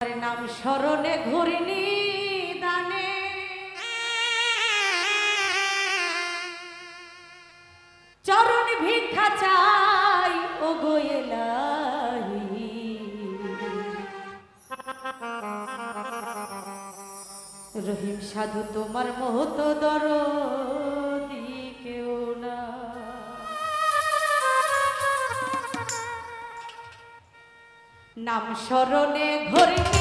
নাম স্মরণে ঘুরিনি দানে। চরণ ভিক্ষা চাই ও গোয়েলাই রহিম সাধু তোমার মহত দর নাম স্মরণে ঘরিনি